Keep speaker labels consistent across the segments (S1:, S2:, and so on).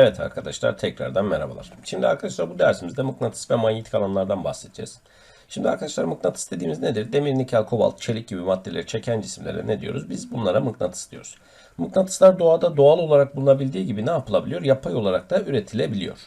S1: Evet arkadaşlar tekrardan merhabalar. Şimdi arkadaşlar bu dersimizde mıknatıs ve manyetik alanlardan bahsedeceğiz. Şimdi arkadaşlar mıknatıs dediğimiz nedir? Demir, nikel, kobalt, çelik gibi maddeleri çeken cisimlere ne diyoruz? Biz bunlara mıknatıs diyoruz. Mıknatıslar doğada doğal olarak bulunabildiği gibi ne yapılabiliyor? Yapay olarak da üretilebiliyor.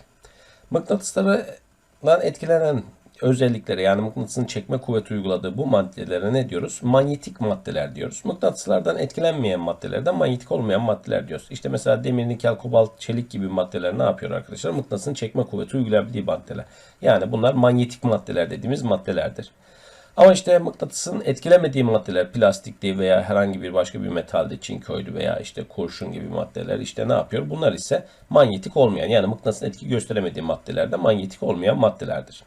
S1: Mıknatıslardan etkilenen özellikleri yani mıknatısın çekme kuvveti uyguladığı bu maddelere ne diyoruz? Manyetik maddeler diyoruz. Mıknatıslardan etkilenmeyen maddelerden manyetik olmayan maddeler diyoruz. İşte mesela demir, nikel, kobalt, çelik gibi maddeler ne yapıyor arkadaşlar? Mıknatısın çekme kuvveti uygulayabildiği maddeler. Yani bunlar manyetik maddeler dediğimiz maddelerdir. Ama işte mıknatısın etkilemediği maddeler plastikti veya herhangi bir başka bir metalde çinkoydu veya işte kurşun gibi maddeler işte ne yapıyor? Bunlar ise manyetik olmayan yani mıknatısın etki gösteremediği maddelerde manyetik olmayan maddelerdir.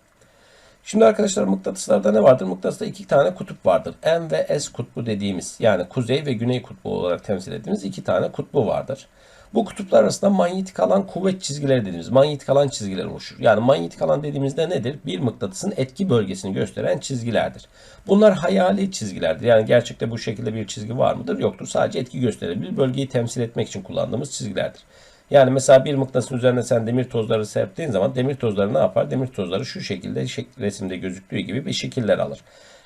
S1: Şimdi arkadaşlar mıknatıslarda ne vardır? Mıknatısta iki tane kutup vardır. N ve S kutbu dediğimiz yani kuzey ve güney kutbu olarak temsil ettiğimiz iki tane kutbu vardır. Bu kutuplar arasında manyetik alan kuvvet çizgileri dediğimiz manyetik alan çizgileri oluşur. Yani manyetik alan dediğimizde nedir? Bir mıknatısın etki bölgesini gösteren çizgilerdir. Bunlar hayali çizgilerdir. Yani gerçekte bu şekilde bir çizgi var mıdır? Yoktur. Sadece etki gösterebilir. Bölgeyi temsil etmek için kullandığımız çizgilerdir. Yani mesela bir mıknatısın üzerine sen demir tozları serptiğin zaman demir tozları ne yapar? Demir tozları şu şekilde resimde gözüktüğü gibi bir şekiller alır.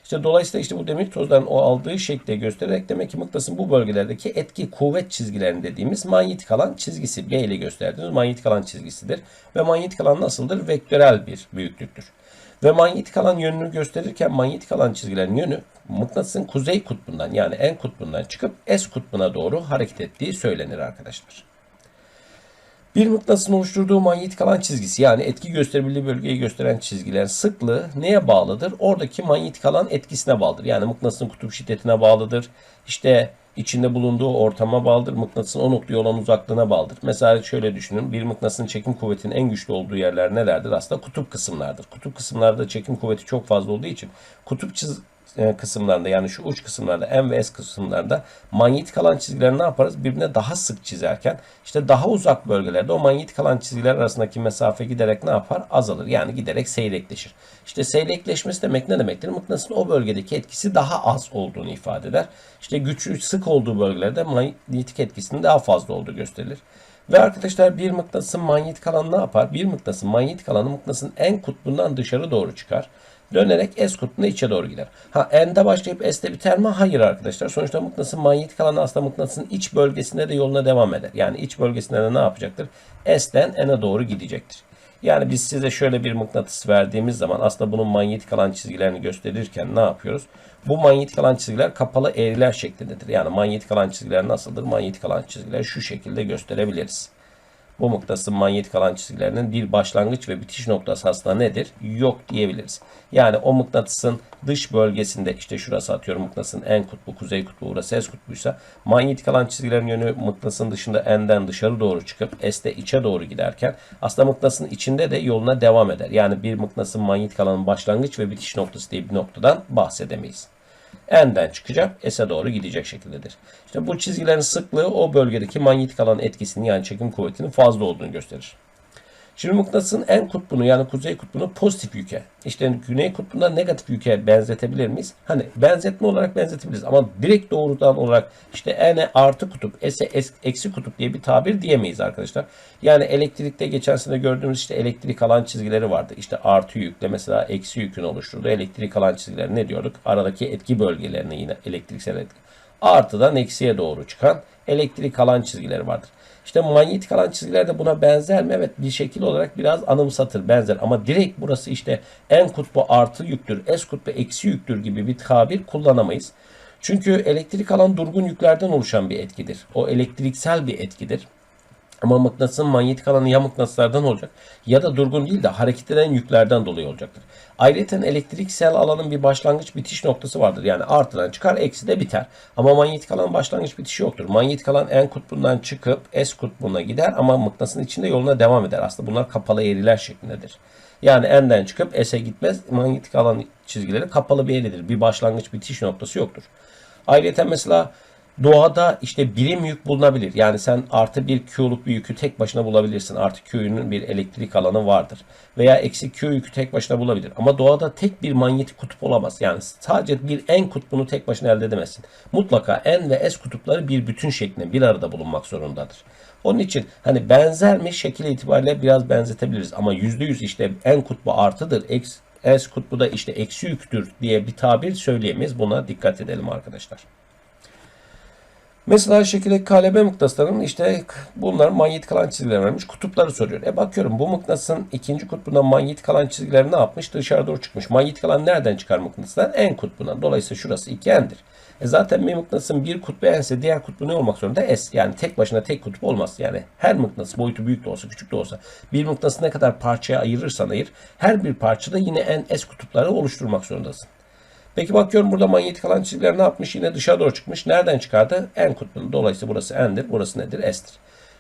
S1: İşte dolayısıyla işte bu demir tozların o aldığı şekle göstererek demek ki mıknatısın bu bölgelerdeki etki kuvvet çizgilerini dediğimiz manyetik alan çizgisi B ile gösterdiğimiz manyetik alan çizgisidir. Ve manyetik alan nasıldır? Vektörel bir büyüklüktür. Ve manyetik alan yönünü gösterirken manyetik alan çizgilerin yönü mıknatısın kuzey kutbundan yani en kutbundan çıkıp S kutbuna doğru hareket ettiği söylenir arkadaşlar. Bir mıknatısın oluşturduğu manyetik alan çizgisi yani etki gösterebildiği bölgeyi gösteren çizgilerin sıklığı neye bağlıdır? Oradaki manyetik alan etkisine bağlıdır. Yani mıknatısın kutup şiddetine bağlıdır. İşte içinde bulunduğu ortama bağlıdır. Mıknatısın o noktaya olan uzaklığına bağlıdır. Mesela şöyle düşünün. Bir mıknatısın çekim kuvvetinin en güçlü olduğu yerler nelerdir? Aslında kutup kısımlardır. Kutup kısımlarda çekim kuvveti çok fazla olduğu için kutup çiz kısımlarında yani şu uç kısımlarda M ve S kısımlarda manyetik alan çizgileri ne yaparız? Birbirine daha sık çizerken işte daha uzak bölgelerde o manyetik alan çizgiler arasındaki mesafe giderek ne yapar? Azalır. Yani giderek seyrekleşir. İşte seyrekleşmesi demek ne demektir? Mıknatısın o bölgedeki etkisi daha az olduğunu ifade eder. İşte güçlü sık olduğu bölgelerde manyetik etkisinin daha fazla olduğu gösterilir. Ve arkadaşlar bir mıknatısın manyetik alanı ne yapar? Bir mıknatısın manyetik alanı mıknatısın en kutbundan dışarı doğru çıkar. Dönerek S kutbuna içe doğru gider. Ha N'de başlayıp S'te biter mi? Hayır arkadaşlar. Sonuçta mıknatısın manyetik alanı aslında mıknatısın iç bölgesinde de yoluna devam eder. Yani iç bölgesinde de ne yapacaktır? S'den N'e doğru gidecektir. Yani biz size şöyle bir mıknatıs verdiğimiz zaman aslında bunun manyetik alan çizgilerini gösterirken ne yapıyoruz? Bu manyetik alan çizgiler kapalı eğriler şeklindedir. Yani manyetik alan çizgiler nasıldır? Manyetik alan çizgileri şu şekilde gösterebiliriz. Bu mıknatısın manyetik alan çizgilerinin bir başlangıç ve bitiş noktası aslında nedir? Yok diyebiliriz. Yani o mıknatısın dış bölgesinde işte şurası atıyorum mıknatısın en kutbu, kuzey kutbu, burası S kutbuysa manyetik alan çizgilerin yönü mıknatısın dışında N'den dışarı doğru çıkıp S'te içe doğru giderken aslında mıknatısın içinde de yoluna devam eder. Yani bir mıknatısın manyetik alanın başlangıç ve bitiş noktası diye bir noktadan bahsedemeyiz. N'den çıkacak, S'e doğru gidecek şekildedir. İşte bu çizgilerin sıklığı o bölgedeki manyetik alan etkisinin yani çekim kuvvetinin fazla olduğunu gösterir. Şimdi mıknatısın en kutbunu yani kuzey kutbunu pozitif yüke, işte güney kutbunda negatif yüke benzetebilir miyiz? Hani benzetme olarak benzetebiliriz ama direkt doğrudan olarak işte N artı kutup, S'e eksi kutup diye bir tabir diyemeyiz arkadaşlar. Yani elektrikte geçen sene gördüğümüz işte elektrik alan çizgileri vardı. İşte artı yükle mesela eksi yükün oluşturduğu elektrik alan çizgileri ne diyorduk? Aradaki etki bölgelerine yine elektriksel etki. Artıdan eksiye doğru çıkan elektrik alan çizgileri vardır. İşte manyetik alan çizgiler de buna benzer mi? Evet bir şekil olarak biraz anımsatır, benzer. Ama direkt burası işte en kutbu artı yüktür, S kutbu eksi yüktür gibi bir tabir kullanamayız. Çünkü elektrik alan durgun yüklerden oluşan bir etkidir. O elektriksel bir etkidir. Ama mıknatısın manyetik alanı ya mıknatıslardan olacak ya da durgun değil de hareket eden yüklerden dolayı olacaktır. Ayrıca elektriksel alanın bir başlangıç bitiş noktası vardır. Yani artıdan çıkar eksi de biter. Ama manyetik alan başlangıç bitişi yoktur. Manyetik alan en kutbundan çıkıp S kutbuna gider ama mıknatısın içinde yoluna devam eder. Aslında bunlar kapalı eğriler şeklindedir. Yani N'den çıkıp S'e gitmez. Manyetik alan çizgileri kapalı bir eğridir. Bir başlangıç bitiş noktası yoktur. Ayrıca mesela Doğada işte birim yük bulunabilir. Yani sen artı bir Q'luk bir yükü tek başına bulabilirsin. Artı Q'nun bir elektrik alanı vardır. Veya eksi Q yükü tek başına bulabilir. Ama doğada tek bir manyetik kutup olamaz. Yani sadece bir N kutbunu tek başına elde edemezsin. Mutlaka N ve S kutupları bir bütün şeklinde bir arada bulunmak zorundadır. Onun için hani benzer mi şekil itibariyle biraz benzetebiliriz. Ama %100 işte en kutbu artıdır. S kutbu da işte eksi yüktür diye bir tabir söyleyemeyiz. Buna dikkat edelim arkadaşlar. Mesela şekildeki KLB mıknatısların işte bunlar manyetik alan çizgileri vermiş. Kutupları soruyor. E bakıyorum bu mıknatısın ikinci kutbundan manyetik alan çizgileri ne yapmış? Dışarı doğru çıkmış. Manyetik alan nereden çıkar mıknatısdan? En kutbundan. Dolayısıyla şurası 2 endir. E zaten bir mıknatısın bir kutbu ense diğer kutbu ne olmak zorunda? S. Yani tek başına tek kutup olmaz. Yani her mıknatıs boyutu büyük de olsa küçük de olsa bir mıknatısı ne kadar parçaya ayırırsan ayır her bir parçada yine en S kutupları oluşturmak zorundasın. Peki bakıyorum burada manyetik alan çizgileri ne yapmış? Yine dışa doğru çıkmış. Nereden çıkardı? En kutbunun. Dolayısıyla burası N'dir. Burası nedir? S'tir.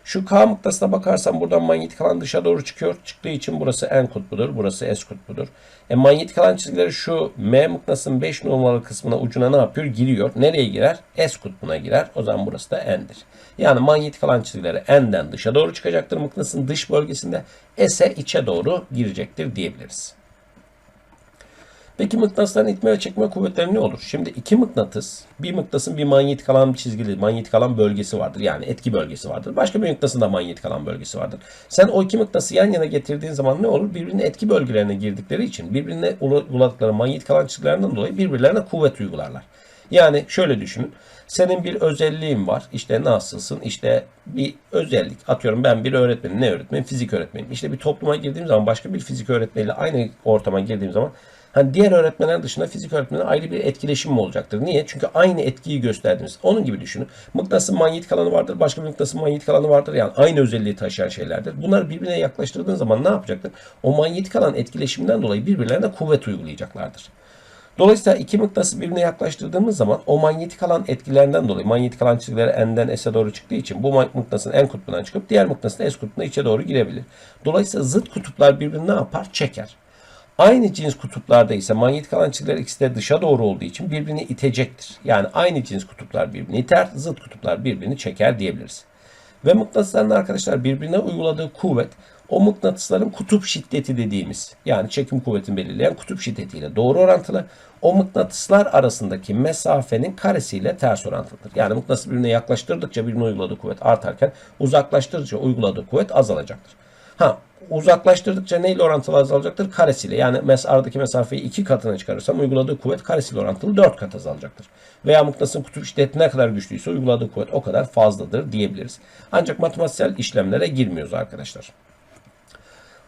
S1: Şu K mıknatısına bakarsam buradan manyetik alan dışa doğru çıkıyor. Çıktığı için burası N kutbudur. Burası S kutbudur. E manyetik alan çizgileri şu M mıknatısının 5 numaralı kısmına ucuna ne yapıyor? Giriyor. Nereye girer? S kutbuna girer. O zaman burası da N'dir. Yani manyetik alan çizgileri N'den dışa doğru çıkacaktır. Mıknatısın dış bölgesinde S'e içe doğru girecektir diyebiliriz. Peki mıknatısların itme ve çekme kuvvetleri ne olur? Şimdi iki mıknatıs, bir mıknatısın bir manyetik alan çizgili, manyetik alan bölgesi vardır. Yani etki bölgesi vardır. Başka bir mıknatısın da manyetik alan bölgesi vardır. Sen o iki mıknatısı yan yana getirdiğin zaman ne olur? Birbirine etki bölgelerine girdikleri için birbirine uyguladıkları manyetik alan çizgilerinden dolayı birbirlerine kuvvet uygularlar. Yani şöyle düşünün. Senin bir özelliğin var. İşte nasılsın? İşte bir özellik. Atıyorum ben bir öğretmenim. Ne öğretmenim? Fizik öğretmenim. İşte bir topluma girdiğim zaman başka bir fizik öğretmeniyle aynı ortama girdiğim zaman Hani diğer öğretmenler dışında fizik öğretmenler ayrı bir etkileşim mi olacaktır? Niye? Çünkü aynı etkiyi gösterdiniz. Onun gibi düşünün. Mıknatısın manyetik alanı vardır. Başka bir mıknatısın manyetik alanı vardır. Yani aynı özelliği taşıyan şeylerdir. Bunları birbirine yaklaştırdığın zaman ne yapacaktır? O manyetik alan etkileşiminden dolayı birbirlerine kuvvet uygulayacaklardır. Dolayısıyla iki mıknatısı birbirine yaklaştırdığımız zaman o manyetik alan etkilerinden dolayı manyetik alan çizgileri N'den S'e doğru çıktığı için bu mıknatısın en kutbundan çıkıp diğer mıknatısın S kutbuna içe doğru girebilir. Dolayısıyla zıt kutuplar birbirini ne yapar? Çeker. Aynı cins kutuplarda ise manyetik alan çizgileri ikisi de dışa doğru olduğu için birbirini itecektir. Yani aynı cins kutuplar birbirini iter, zıt kutuplar birbirini çeker diyebiliriz. Ve mıknatısların arkadaşlar birbirine uyguladığı kuvvet o mıknatısların kutup şiddeti dediğimiz yani çekim kuvvetini belirleyen kutup şiddetiyle doğru orantılı. O mıknatıslar arasındaki mesafenin karesiyle ters orantılıdır. Yani mıknatısı birbirine yaklaştırdıkça birbirine uyguladığı kuvvet artarken uzaklaştırdıkça uyguladığı kuvvet azalacaktır. Ha uzaklaştırdıkça neyle orantılı azalacaktır? Karesiyle. Yani mes aradaki mesafeyi iki katına çıkarırsam uyguladığı kuvvet karesiyle orantılı dört kat azalacaktır. Veya mıknatısın kutup şiddeti ne kadar güçlüyse uyguladığı kuvvet o kadar fazladır diyebiliriz. Ancak matematiksel işlemlere girmiyoruz arkadaşlar.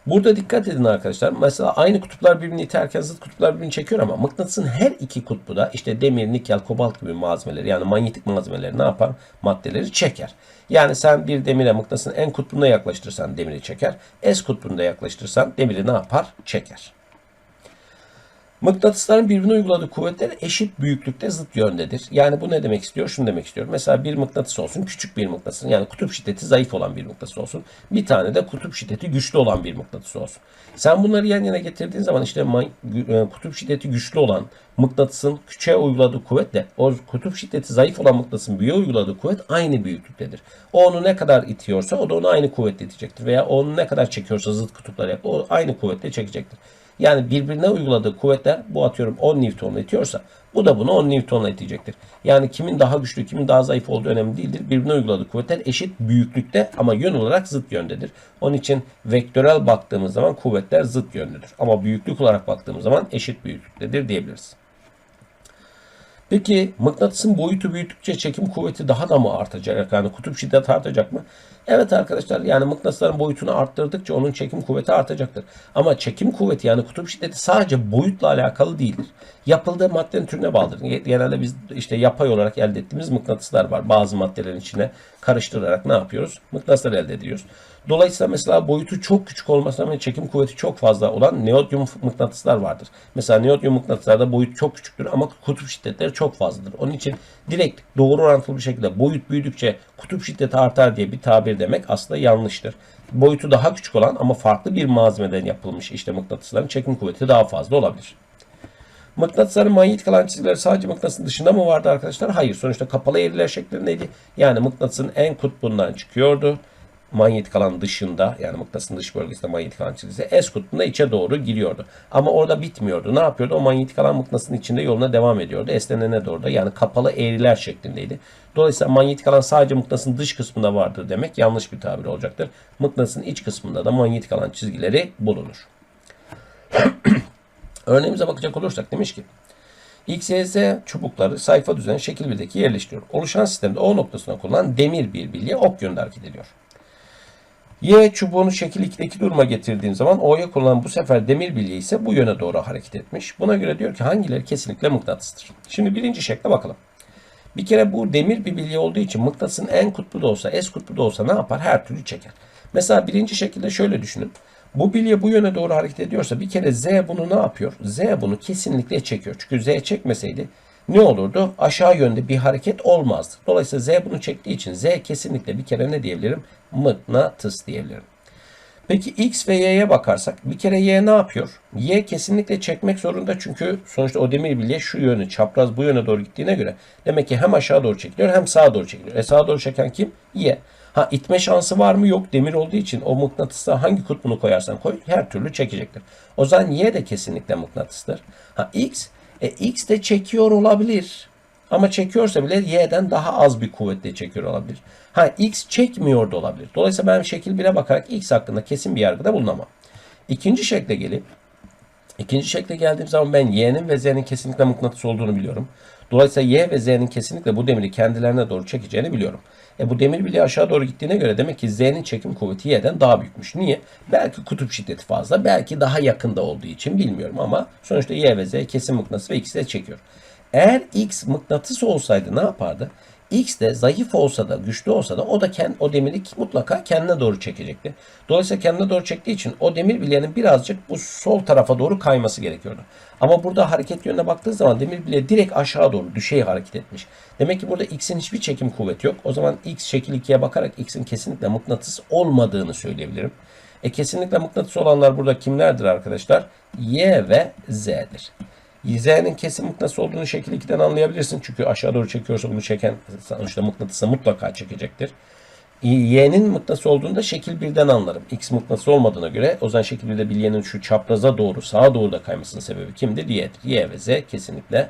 S1: Burada dikkat edin arkadaşlar. Mesela aynı kutuplar birbirini iterken zıt kutuplar birbirini çekiyor ama mıknatısın her iki kutbu da işte demir, nikel, kobalt gibi malzemeleri yani manyetik malzemeleri ne yapar? Maddeleri çeker. Yani sen bir demire mıknatısın en kutbuna yaklaştırırsan demiri çeker. S kutbunda yaklaştırırsan demiri ne yapar? Çeker. Mıknatısların birbirine uyguladığı kuvvetler eşit büyüklükte zıt yöndedir. Yani bu ne demek istiyor? Şunu demek istiyor. Mesela bir mıknatıs olsun, küçük bir mıknatıs. Yani kutup şiddeti zayıf olan bir mıknatıs olsun. Bir tane de kutup şiddeti güçlü olan bir mıknatıs olsun. Sen bunları yan yana getirdiğin zaman işte e, kutup şiddeti güçlü olan mıknatısın küçüğe uyguladığı kuvvetle o kutup şiddeti zayıf olan mıknatısın büyüğe uyguladığı kuvvet aynı büyüklüktedir. O onu ne kadar itiyorsa o da onu aynı kuvvetle itecektir. Veya onu ne kadar çekiyorsa zıt kutuplar yap, o aynı kuvvetle çekecektir. Yani birbirine uyguladığı kuvvetler bu atıyorum 10 Newton'la itiyorsa bu da bunu 10 Newton'la itecektir. Yani kimin daha güçlü kimin daha zayıf olduğu önemli değildir. Birbirine uyguladığı kuvvetler eşit büyüklükte ama yön olarak zıt yöndedir. Onun için vektörel baktığımız zaman kuvvetler zıt yönlüdür. Ama büyüklük olarak baktığımız zaman eşit büyüklüktedir diyebiliriz. Peki mıknatısın boyutu büyüdükçe çekim kuvveti daha da mı artacak? Yani kutup şiddeti artacak mı? Evet arkadaşlar yani mıknatısların boyutunu arttırdıkça onun çekim kuvveti artacaktır. Ama çekim kuvveti yani kutup şiddeti sadece boyutla alakalı değildir. Yapıldığı maddenin türüne bağlıdır. Genelde biz işte yapay olarak elde ettiğimiz mıknatıslar var. Bazı maddelerin içine karıştırarak ne yapıyoruz? Mıknatıslar elde ediyoruz. Dolayısıyla mesela boyutu çok küçük olmasına rağmen çekim kuvveti çok fazla olan neodyum mıknatıslar vardır. Mesela neodyum mıknatıslarda boyut çok küçüktür ama kutup şiddetleri çok fazladır. Onun için direkt doğru orantılı bir şekilde boyut büyüdükçe kutup şiddeti artar diye bir tabir demek aslında yanlıştır. Boyutu daha küçük olan ama farklı bir malzemeden yapılmış işte mıknatısların çekim kuvveti daha fazla olabilir. Mıknatısların manyetik alan çizgileri sadece mıknatısın dışında mı vardı arkadaşlar? Hayır. Sonuçta kapalı eğriler şeklindeydi. Yani mıknatısın en kutbundan çıkıyordu manyetik alan dışında yani mıknatısın dış bölgesinde manyetik alan çizgisi S kutbunda içe doğru giriyordu. Ama orada bitmiyordu. Ne yapıyordu? O manyetik alan mıknatısın içinde yoluna devam ediyordu. S'den N'e doğru da yani kapalı eğriler şeklindeydi. Dolayısıyla manyetik alan sadece mıknatısın dış kısmında vardır demek yanlış bir tabir olacaktır. Mıknatısın iç kısmında da manyetik alan çizgileri bulunur. Örneğimize bakacak olursak demiş ki X, Y, Z çubukları sayfa düzeni şekil 1'deki yerleştiriyor. Oluşan sistemde O noktasına kullanılan demir bir bilye ok yönünde hareket ediyor. Y çubuğunu şekil 2'deki duruma getirdiğim zaman O'ya kullanılan bu sefer demir bilye ise bu yöne doğru hareket etmiş. Buna göre diyor ki hangileri kesinlikle mıknatıstır. Şimdi birinci şekle bakalım. Bir kere bu demir bir bilye olduğu için mıknatısın en kutbu da olsa, S kutbu da olsa ne yapar? Her türlü çeker. Mesela birinci şekilde şöyle düşünün. Bu bilye bu yöne doğru hareket ediyorsa bir kere Z bunu ne yapıyor? Z bunu kesinlikle çekiyor. Çünkü Z çekmeseydi ne olurdu? Aşağı yönde bir hareket olmazdı. Dolayısıyla Z bunu çektiği için Z kesinlikle bir kere ne diyebilirim? Mıknatıs diyebilirim. Peki X ve Y'ye bakarsak bir kere Y ne yapıyor? Y kesinlikle çekmek zorunda çünkü sonuçta o demir bilye şu yönü çapraz bu yöne doğru gittiğine göre demek ki hem aşağı doğru çekiliyor hem sağa doğru çekiliyor. E sağa doğru çeken kim? Y. Ha itme şansı var mı? Yok. Demir olduğu için o mıknatısa hangi kutbunu koyarsan koy her türlü çekecektir. O zaman Y de kesinlikle mıknatıstır. Ha X e, X de çekiyor olabilir. Ama çekiyorsa bile Y'den daha az bir kuvvetle çekiyor olabilir. Ha X çekmiyor da olabilir. Dolayısıyla ben şekil 1'e bakarak X hakkında kesin bir yargıda bulunamam. İkinci şekle gelip İkinci şekle geldiğim zaman ben Y'nin ve Z'nin kesinlikle mıknatıs olduğunu biliyorum. Dolayısıyla Y ve Z'nin kesinlikle bu demiri kendilerine doğru çekeceğini biliyorum. E bu demir bile aşağı doğru gittiğine göre demek ki Z'nin çekim kuvveti Y'den daha büyükmüş. Niye? Belki kutup şiddeti fazla, belki daha yakında olduğu için bilmiyorum ama sonuçta Y ve Z kesin mıknatıs ve ikisi de çekiyor. Eğer X mıknatıs olsaydı ne yapardı? X de zayıf olsa da güçlü olsa da o da kend, o demiri mutlaka kendine doğru çekecekti. Dolayısıyla kendine doğru çektiği için o demir bilyenin birazcık bu sol tarafa doğru kayması gerekiyordu. Ama burada hareket yönüne baktığı zaman demir bilye direkt aşağı doğru düşey hareket etmiş. Demek ki burada X'in hiçbir çekim kuvveti yok. O zaman X şekil 2'ye bakarak X'in kesinlikle mıknatıs olmadığını söyleyebilirim. E kesinlikle mıknatıs olanlar burada kimlerdir arkadaşlar? Y ve Z'dir. Z'nin kesin mıknatıs olduğunu şekil 2'den anlayabilirsin. Çünkü aşağı doğru çekiyorsa bunu çeken sonuçta mıknatısa mutlaka çekecektir. Y'nin mıknatıs olduğunu da şekil 1'den anlarım. X mıknatıs olmadığına göre o zaman şekil 1'de bilyenin şu çapraza doğru sağa doğru da kaymasının sebebi kimdir? Y'dir. Y ve Z kesinlikle